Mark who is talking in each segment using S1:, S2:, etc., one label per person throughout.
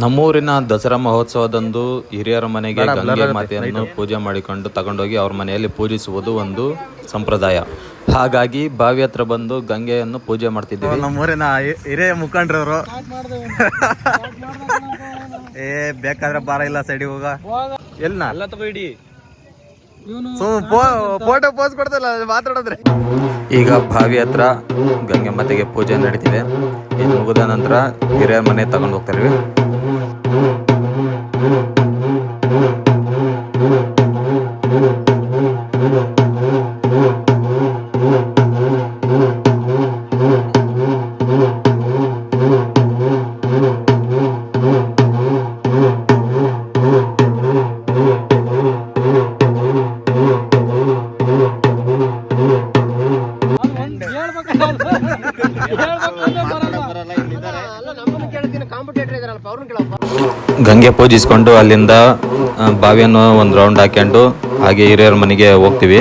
S1: ನಮ್ಮೂರಿನ ದಸರಾ ಮಹೋತ್ಸವದಂದು ಹಿರಿಯರ ಮನೆಗೆ ಗಂಗೆ ಮಾತೆಯನ್ನು ಪೂಜೆ ಮಾಡಿಕೊಂಡು ತಗೊಂಡೋಗಿ ಅವ್ರ ಮನೆಯಲ್ಲಿ ಪೂಜಿಸುವುದು ಒಂದು ಸಂಪ್ರದಾಯ. ಹಾಗಾಗಿ ಬಾವಿ ಹತ್ರ ಬಂದು ಗಂಗೆಯನ್ನು ಪೂಜೆ ಮಾಡ್ತಿದ್ದೀವಿ.
S2: ನಮ್ಮೂರಿನ ಹಿರಿಯ ಮುಖಂಡ್ರವರು. ಏ ಬೇಕಾದ್ರೆ ಬಾರ ಇಲ್ಲ ಸೈಡಿಗೆ ಹೋಗ.
S3: ಎಲ್ಲ
S2: ಫೋಟೋ ಪೋಸ್ ಕೊಡ್ತಲ್ಲ ಮಾತಾಡಿದ್ರೆ.
S1: ಈಗ ಬಾವಿ ಹತ್ರ ಗಂಗೆ ಮಾತೆಗೆ ಪೂಜೆ ನಡೀತಿದೆ. ಇನ್ನು ಮುಗಿದ ನಂತರ ಹಿರಿಯರ ಮನೆ ತಗೊಂಡು ಹೋಗ್ತಾರೆ ಕಾಂಪಿಟೇಟರ್ ಇದಾರಲ್ಲಪ್ಪ ಅವ್ರನ್ನ ಕೇಳಪ್ಪ ಗಂಗೆ ಪೂಜಿಸ್ಕೊಂಡು ಅಲ್ಲಿಂದ ಬಾವಿಯನ್ನು ಒಂದು ರೌಂಡ್ ಹಾಕ್ಕೊಂಡು ಹಾಗೆ ಹಿರಿಯರ ಮನೆಗೆ ಹೋಗ್ತೀವಿ.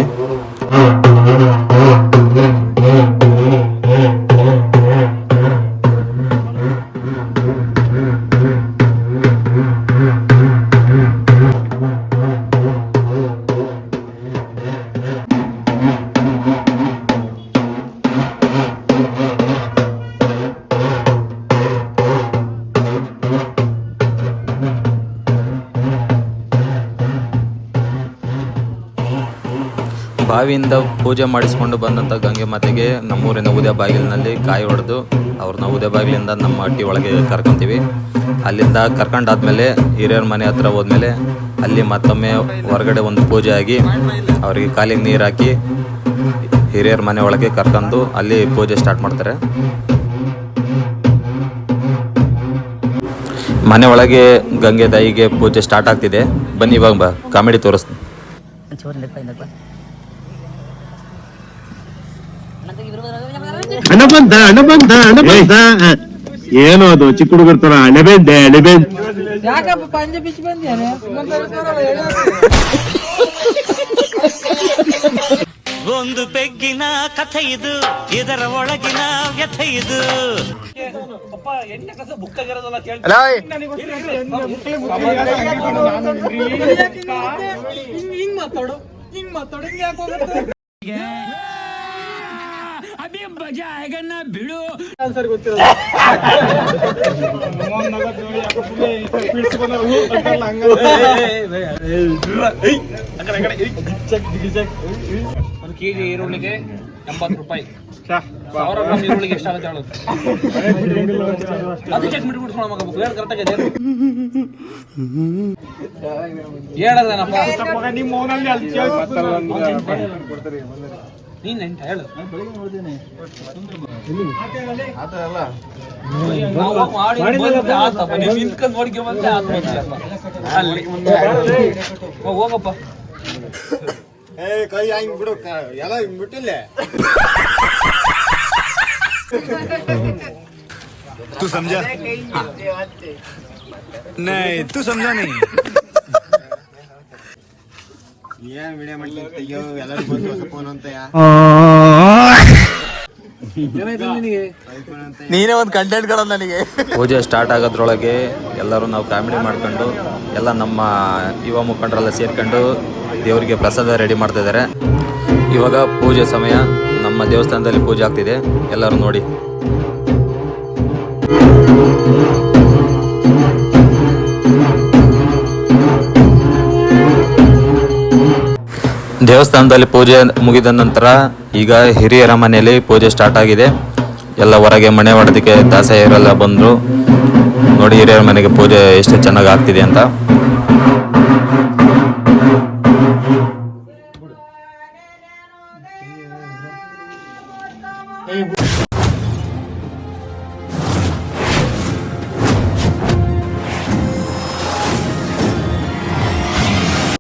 S1: ಬಾವಿಯಿಂದ ಪೂಜೆ ಮಾಡಿಸ್ಕೊಂಡು ಬಂದಂಥ ಗಂಗೆ ಮಾತೆಗೆ ನಮ್ಮೂರಿನ ಉದಯ ಬಾಗಿಲಿನಲ್ಲಿ ಕಾಯಿ ಹೊಡೆದು ಅವ್ರನ್ನ ಉದಯ ಬಾಗಿಲಿಂದ ನಮ್ಮ ಹಟ್ಟಿ ಒಳಗೆ ಕರ್ಕೊತೀವಿ. ಅಲ್ಲಿಂದ ಕರ್ಕೊಂಡಾದ್ಮೇಲೆ ಹಿರಿಯರ ಮನೆ ಹತ್ರ ಹೋದ್ಮೇಲೆ ಅಲ್ಲಿ ಮತ್ತೊಮ್ಮೆ ಹೊರಗಡೆ ಒಂದು ಪೂಜೆ ಆಗಿ ಅವರಿಗೆ ಕಾಲಿಗೆ ನೀರು ಹಾಕಿ ಹಿರಿಯರ ಮನೆ ಒಳಗೆ ಕರ್ಕೊಂಡು ಅಲ್ಲಿ ಪೂಜೆ ಸ್ಟಾರ್ಟ್ ಮಾಡ್ತಾರೆ. ಮನೆ ಒಳಗೆ ಗಂಗೆ ತಾಯಿಗೆ ಪೂಜೆ ಸ್ಟಾರ್ಟ್ ಆಗ್ತಿದೆ. ಬನ್ನಿ ಇವಾಗ ಬಾ, ಕಾಮಿಡಿ ತೋರಿಸ್ತೀನಿ.
S4: ಹಣ ಬಂದ ಹಣ ಬಂದ ಹಣ ಬಂದ. ಏನು ಅದು ಚಿಕ್ಕ ಹುಡುಗರ ತರ ಅಣೆಬೆದ್ದೆ ಅಣೆಬೆದ್
S5: ಯಾಕಪ್ಪ ಪಂಜೆ ಬಿಚ್ಚಿ ಬಂದ್ಯಾನೆ
S6: ಒಂದು ಪೆಗ್ಗಿನ ಕಥೆ ಇದು ಇದರ ಒಳಗಿನ ವ್ಯಥೆ ಇದು.
S5: ಹಿಂಗ್ ಮಾತಾಡು. ಹಿಂಗ್ ಮಾತಾಡು. ಹಿಂಗ್ ಯಾಕೆ ಹೋಗುತ್ತೆ
S3: ಒಂದು ಕೆಜಿ ಈರುಳ್ಳಿಗೆ ಎಂಬತ್ತು ರೂಪಾಯಿ. ಸಾವಿರ ಗ್ರಾಮ್ ಈರುಳ್ಳಿಗೆ ಎಷ್ಟಾಗುತ್ತೆ ಹೇಳು ಅದು ಚೆಕ್ ಮಾಡಿ ಬಿಡ್ಸ್ಕೊಳ ಮಗ. ಬುಕ್ ಹೇಳಿ. ಕರೆಕ್ಟ್ ಆಗಿದೆ ಹೇಳದನಪ್ಪ ನೀನ್ ಎಂಟ ಹೇಳು ನಾವು ಮಾಡಿ ಬಂದೆ ಆತಪ್ಪ. ನೀವ್ ನಿಂತ್ಕೊಂಡ್ ನೋಡ್ಕೊಂಡ್ ಬಂದೆ ಆತ್ ಬಂದ್ಯಪ್ಪ. ಅಲ್ಲಿ ಹೋಗ್ ಹೋಗಪ್ಪ
S2: ಕೈ ಹಂಗ್ ಬಿಡು ಎಲ್ಲ ಹಿಂಗ್ ಬಿಟ್ಟಿಲ್ಲ
S7: तू समझा हाँ। नहीं तू समझा नहीं
S2: ಏನ್ ವಿಡಿಯೋ ಮಾಡ್ಲಿಕ್ಕೆ ಅಯ್ಯೋ ಎಲ್ಲರೂ ಬಂದು ಫೋನ್ ಅಂತ ನೀನೇ ಒಂದು ಕಂಟೆಂಟ್ ಕೊಡೋದು ನನಗೆ.
S1: ಪೂಜೆ ಸ್ಟಾರ್ಟ್ ಆಗೋದ್ರೊಳಗೆ ಎಲ್ಲರೂ ನಾವು ಕಾಮಿಡಿ ಮಾಡ್ಕೊಂಡು ಎಲ್ಲ ನಮ್ಮ ಯುವ ಮುಖಂಡರೆಲ್ಲ ಸೇರ್ಕೊಂಡು ದೇವರಿಗೆ ಪ್ರಸಾದ ರೆಡಿ ಮಾಡ್ತಾ ಇದ್ದಾರೆ ಇವಾಗ ಪೂಜೆ ಸಮಯ ನಮ್ಮ ದೇವಸ್ಥಾನದಲ್ಲಿ ಪೂಜೆ ಆಗ್ತಿದೆ. ಎಲ್ಲರೂ ನೋಡಿ. ದೇವಸ್ಥಾನದಲ್ಲಿ ಪೂಜೆ ಮುಗಿದ ನಂತರ ಈಗ ಹಿರಿಯರ ಮನೆಯಲ್ಲಿ ಪೂಜೆ ಸ್ಟಾರ್ಟ್ ಆಗಿದೆ. ಎಲ್ಲ ಹೊರಗೆ ಮನೆ ಹೊಡೆದಕ್ಕೆ ದಾಸಯ್ಯರೆಲ್ಲ ಬಂದರು. ನೋಡಿ ಹಿರಿಯರ ಮನೆಗೆ ಪೂಜೆ ಎಷ್ಟು ಚೆನ್ನಾಗಿ ಆಗ್ತಿದೆ ಅಂತ.